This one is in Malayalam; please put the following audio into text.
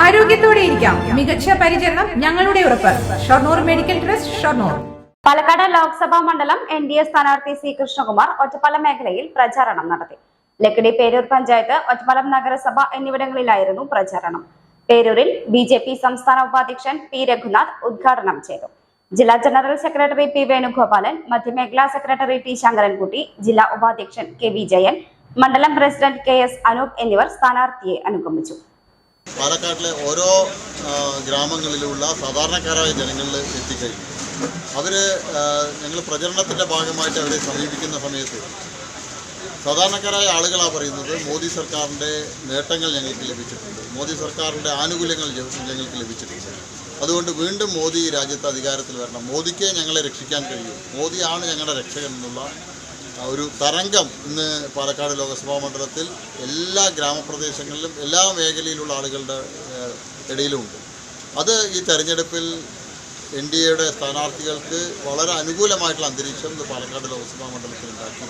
ആരോഗ്യത്തോടെ ഇരിക്കാം. മികച്ച പരിചരണം ഞങ്ങളുടെ ഉറപ്പ്. Shoranur medical trust Shoranur. Palakkad Lok Sabha മണ്ഡലം എൻ ഡി എ സ്ഥാനാർത്ഥി സി കൃഷ്ണകുമാർ ഒറ്റപ്പാലം മേഖലയിൽ പ്രചാരണം നടത്തി. ലക്കിടി പേരൂർ പഞ്ചായത്ത് ഒറ്റപ്പാലം നഗരസഭ എന്നിവിടങ്ങളിലായിരുന്നു പ്രചാരണം. പേരൂരിൽ ബി ജെ പി സംസ്ഥാന ഉപാധ്യക്ഷൻ പി രഘുനാഥ് ഉദ്ഘാടനം ചെയ്തു. ജില്ലാ ജനറൽ സെക്രട്ടറി പി വേണുഗോപാലൻ മധ്യമേഖലാ സെക്രട്ടറി ടി ശങ്കരൻകുട്ടി ജില്ലാ ഉപാധ്യക്ഷൻ കെ വി ജയൻ മണ്ഡലം പ്രസിഡന്റ് കെ എസ് അനൂപ് എന്നിവർ സ്ഥാനാർത്ഥിയെ അനുഗമിച്ചു. പാലക്കാട്ടിലെ ഓരോ ഗ്രാമങ്ങളിലുള്ള സാധാരണക്കാരായ ജനങ്ങളിൽ എത്തിക്കഴിഞ്ഞു. അവർ ഞങ്ങൾ പ്രചരണത്തിന്റെ ഭാഗമായിട്ട് അവരെ സമീപിക്കുന്ന സമയത്ത് സാധാരണക്കാരായ ആളുകളാണ് പറയുന്നത് മോദി സർക്കാരിന്റെ നേട്ടങ്ങൾ ഞങ്ങൾക്ക് ലഭിച്ചിട്ടുണ്ട്. മോദി സർക്കാരിന്റെ ആനുകൂല്യങ്ങൾ ഞങ്ങൾക്ക് ലഭിച്ചിട്ടുണ്ട്. അതുകൊണ്ട് വീണ്ടും മോദി രാജ്യത്ത് അധികാരത്തിൽ വരണം. മോദിക്കേ ഞങ്ങളെ രക്ഷിക്കാൻ കഴിയും. മോദിയാണ് ഞങ്ങളുടെ രക്ഷകൻ എന്നുള്ള ഒരു തരംഗം ഇന്ന് പാലക്കാട് ലോകസഭാ മണ്ഡലത്തിൽ എല്ലാ ഗ്രാമപ്രദേശങ്ങളിലും എല്ലാ മേഖലയിലുള്ള ആളുകളുടെ ഇടയിലുമുണ്ട്. അത് ഈ തെരഞ്ഞെടുപ്പിൽ എൻ ഡി എയുടെ സ്ഥാനാർത്ഥികൾക്ക് വളരെ അനുകൂലമായിട്ടുള്ള അന്തരീക്ഷം പാലക്കാട് ലോക്സഭാ മണ്ഡലത്തിൽ ഉണ്ടാക്കി.